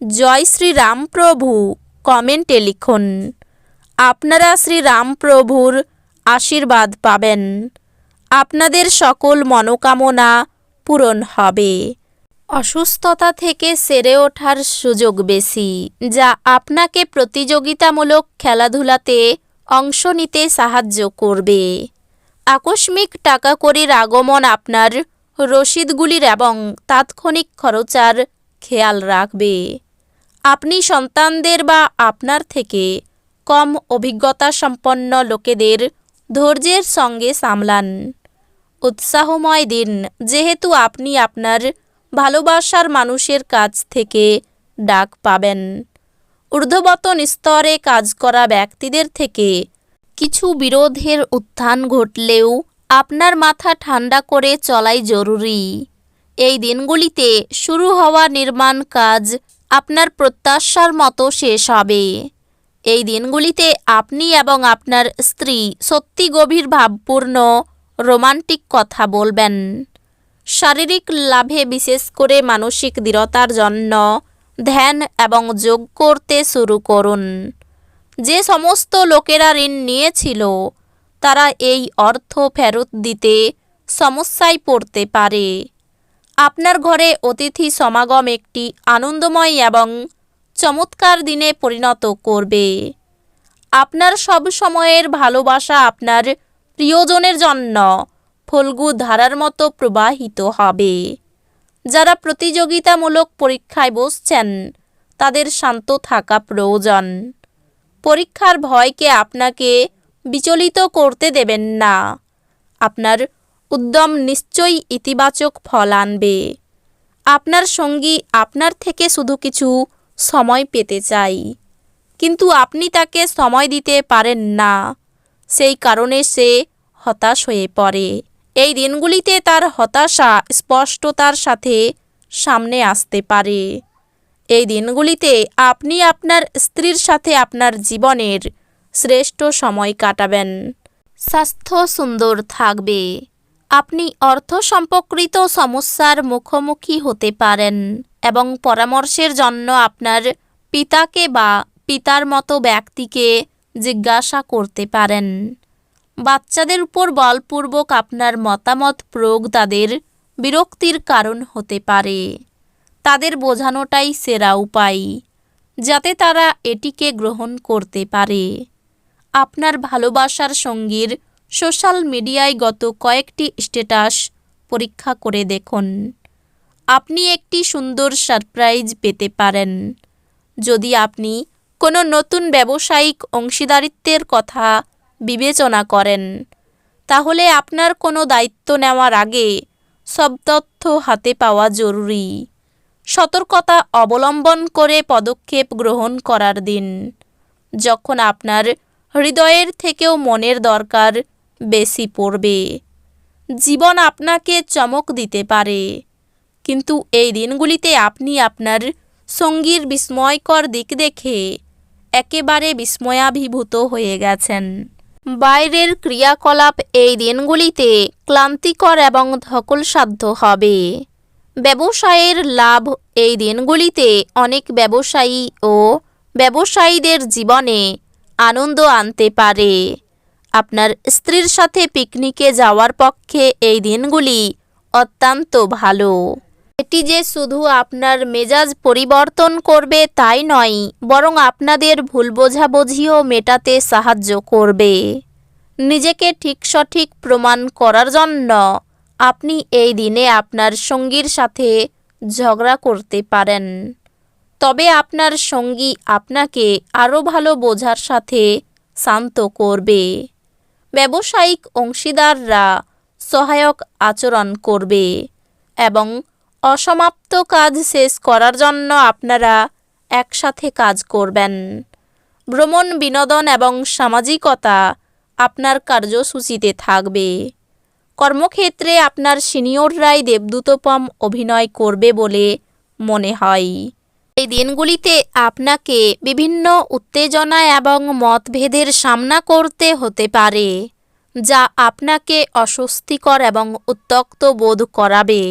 জয় শ্রীরামপ্রভু কমেন্টে লিখুন। আপনারা শ্রীরামপ্রভুর আশীর্বাদ পাবেন। আপনাদের সকল মনোকামনা পূরণ হবে। অসুস্থতা থেকে সেরে ওঠার সুযোগ বেশি, যা আপনাকে প্রতিযোগিতামূলক খেলাধুলাতে অংশ নিতে সাহায্য করবে। আকস্মিক টাকা কড়ির আগমন আপনার রসিদগুলির এবং তাৎক্ষণিক খরচার খেয়াল রাখবে। আপনি সন্তানদের বা আপনার থেকে কম অভিজ্ঞতা সম্পন্ন লোকেদের ধৈর্যের সঙ্গে সামলান। উৎসাহময় দিন, যেহেতু আপনি আপনার ভালোবাসার মানুষের কাছ থেকে ডাক পাবেন। ঊর্ধ্ববতন স্তরে কাজ করা ব্যক্তিদের থেকে কিছু বিরোধের উত্থান ঘটলেও আপনার মাথা ঠান্ডা করে চলাই জরুরি। এই দিনগুলিতে শুরু হওয়া নির্মাণ কাজ আপনার প্রত্যাশার মতো শেষ হবে। এই দিনগুলিতে আপনি এবং আপনার স্ত্রী সত্যি গভীর ভাবপূর্ণ, রোমান্টিক কথা বলবেন। শারীরিক লাভে বিশেষ করে মানসিক দৃঢ়তার জন্য ধ্যান এবং যোগ করতে শুরু করুন। যে সমস্ত লোকেরা ঋণ নিয়েছিল, তারা এই অর্থ ফেরত দিতে সমস্যায় পড়তে পারে। আপনার ঘরে অতিথি সমাগম একটি আনন্দময় এবং চমৎকার দিনে পরিণত করবে। আপনার সব সময়ের ভালোবাসা আপনার প্রিয়জনের জন্য ফলগু ধারার মতো প্রবাহিত হবে। যারা প্রতিযোগিতামূলক পরীক্ষায় বসছেন, তাদের শান্ত থাকা প্রয়োজন। পরীক্ষার ভয়কে আপনাকে বিচলিত করতে দেবেন না। আপনার উদ্যম নিশ্চয়ই ইতিবাচক ফল আনবে। আপনার সঙ্গী আপনার থেকে শুধু কিছু সময় পেতে চাই। কিন্তু আপনি তাকে সময় দিতে পারেন না। সেই কারণে সে হতাশ হয়ে পড়ে। এই দিনগুলিতে তার হতাশা স্পষ্টতার সাথে সামনে আসতে পারে। এই দিনগুলিতে আপনি আপনার স্ত্রীর সাথে আপনার জীবনের শ্রেষ্ঠ সময় কাটাবেন। স্বাস্থ্য সুন্দর থাকবে। আপনি অর্থ সম্পর্কিত সমস্যার মুখোমুখি হতে পারেন এবং পরামর্শের জন্য আপনার পিতাকে বা পিতার মতো ব্যক্তিকে জিজ্ঞাসা করতে পারেন। বাচ্চাদের উপর বলপূর্বক আপনার মতামত প্রয়োগ তাদের বিরক্তির কারণ হতে পারে। তাদের বোঝানোটাই সেরা উপায়, যাতে তারা এটিকে গ্রহণ করতে পারে। আপনার ভালোবাসার সঙ্গীর সোশ্যাল মিডিয়ায় গত কয়েকটি স্ট্যাটাস পরীক্ষা করে দেখুন। আপনি একটি সুন্দর সারপ্রাইজ পেতে পারেন। যদি আপনি কোনো নতুন ব্যবসায়িক অংশীদারিত্বের কথা বিবেচনা করেন, তাহলে আপনার কোনো দায়িত্ব নেওয়ার আগে সব তথ্য হাতে পাওয়া জরুরি। সতর্কতা অবলম্বন করে পদক্ষেপ গ্রহণ করার দিন। যখন আপনার হৃদয়ের থেকেও মনের দরকার বেশি পড়বে। জীবন আপনাকে চমক দিতে পারে। কিন্তু এই দিনগুলিতে আপনি আপনার সঙ্গীর বিস্ময়কর দিক দেখে একেবারে বিস্ময়াভিভূত হয়ে গেছেন। বাইরের ক্রিয়াকলাপ এই দিনগুলিতে ক্লান্তিকর এবং ধকলসাধ্য হবে। ব্যবসায়ের লাভ এই দিনগুলিতে অনেক ব্যবসায়ী ও ব্যবসায়ীদের জীবনে আনন্দ আনতে পারে। আপনার স্ত্রীর সাথে পিকনিকে যাওয়ার পক্ষে এই দিনগুলি অত্যন্ত ভালো। এটি যে শুধু আপনার মেজাজ পরিবর্তন করবে তাই নয়, বরং আপনাদের ভুল বোঝাবুঝিও মেটাতে সাহায্য করবে। নিজেকে ঠিক সঠিক প্রমাণ করার জন্য আপনি এই দিনে আপনার সঙ্গীর সাথে ঝগড়া করতে পারেন। তবে আপনার সঙ্গী আপনাকে আরও ভালো বোঝার সাথে শান্ত করবে। ব্যবসায়িক অংশীদাররা সহায়ক আচরণ করবে এবং অসমাপ্ত কাজ শেষ করার জন্য আপনারা একসাথে কাজ করবেন। ভ্রমণ বিনোদন এবং সামাজিকতা আপনার কার্যসূচিতে থাকবে। কর্মক্ষেত্রে আপনার সিনিয়ররাই দেবদূতপম অভিনয় করবে বলে মনে হয়। এই দিনগুলিতে আপনাকে বিভিন্ন উত্তেজনা এবং মতভেদের সামনা করতে হতে পারে, যা আপনাকে অস্বস্তিকর এবং উত্তক্ত বোধ করাবে।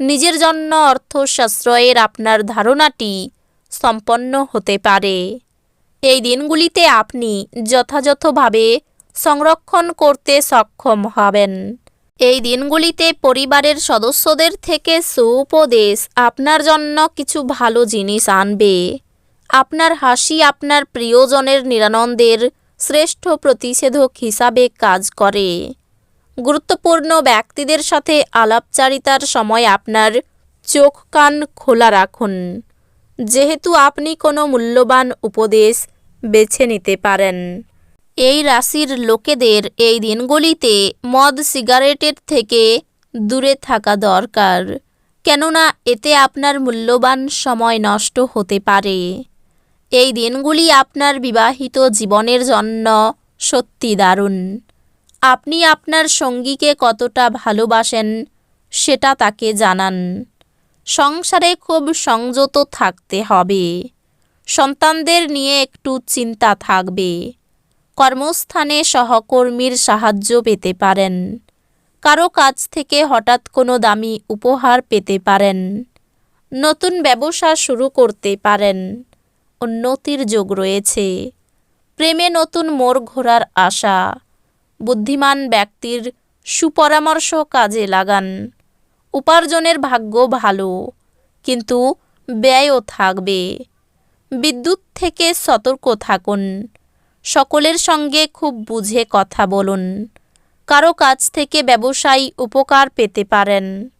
নিজের জন্য অর্থ সাশ্রয়ের আপনার ধারণাটি সম্পন্ন হতে পারে। এই দিনগুলিতে আপনি যথাযথভাবে সংরক্ষণ করতে সক্ষম হবেন। এই দিনগুলিতে পরিবারের সদস্যদের থেকে সুউপদেশ, আপনার জন্য কিছু ভালো জিনিস আনবে। আপনার হাসি আপনার প্রিয়জনের নিরানন্দের শ্রেষ্ঠ প্রতিষেধক হিসাবে কাজ করে। গুরুত্বপূর্ণ ব্যক্তিদের সাথে আলাপচারিতার সময় আপনার চোখ কান খোলা রাখুন। যেহেতু আপনি কোনো মূল্যবান উপদেশ বেছে নিতে পারেন। এই রাশির লোকেদের এই দিনগুলিতে মদ সিগারেটের থেকে দূরে থাকা দরকার, কেননা এতে আপনার মূল্যবান সময় নষ্ট হতে পারে। এই দিনগুলি আপনার বিবাহিত জীবনের জন্য সত্যি দারুণ। আপনি আপনার সঙ্গীকে কতটা ভালোবাসেন সেটা তাকে জানান। সংসারে খুব সংযত থাকতে হবে। সন্তানদের নিয়ে একটু চিন্তা থাকবে। কর্মস্থানে সহকর্মীর সাহায্য পেতে পারেন। কারও কাছ থেকে হঠাৎ কোনো দামি উপহার পেতে পারেন। নতুন ব্যবসা শুরু করতে পারেন। উন্নতির যোগ রয়েছে। প্রেমে নতুন মোড় ঘোরার আশা। বুদ্ধিমান ব্যক্তির সুপরামর্শ কাজে লাগান। উপার্জনের ভাগ্য ভালো, কিন্তু ব্যয়ও থাকবে। বিদ্যুৎ থেকে সতর্ক থাকুন। সকলের সঙ্গে খুব বুঝে কথা বলুন। কারও কাছ থেকে ব্যবসায়ী উপকার পেতে পারেন।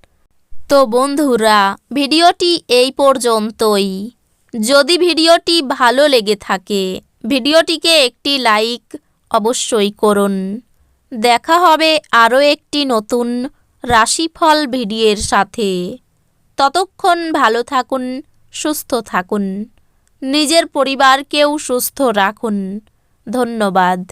তো বন্ধুরা, ভিডিওটি এই পর্যন্তই। যদি ভিডিওটি ভালো লেগে থাকে, ভিডিওটিকে একটি লাইক অবশ্যই করুন। দেখা হবে আরও একটি নতুন রাশিফল ভিডিওর সাথে। ততক্ষণ ভালো থাকুন, সুস্থ থাকুন। নিজের পরিবারকেও সুস্থ রাখুন। ধন্যবাদ।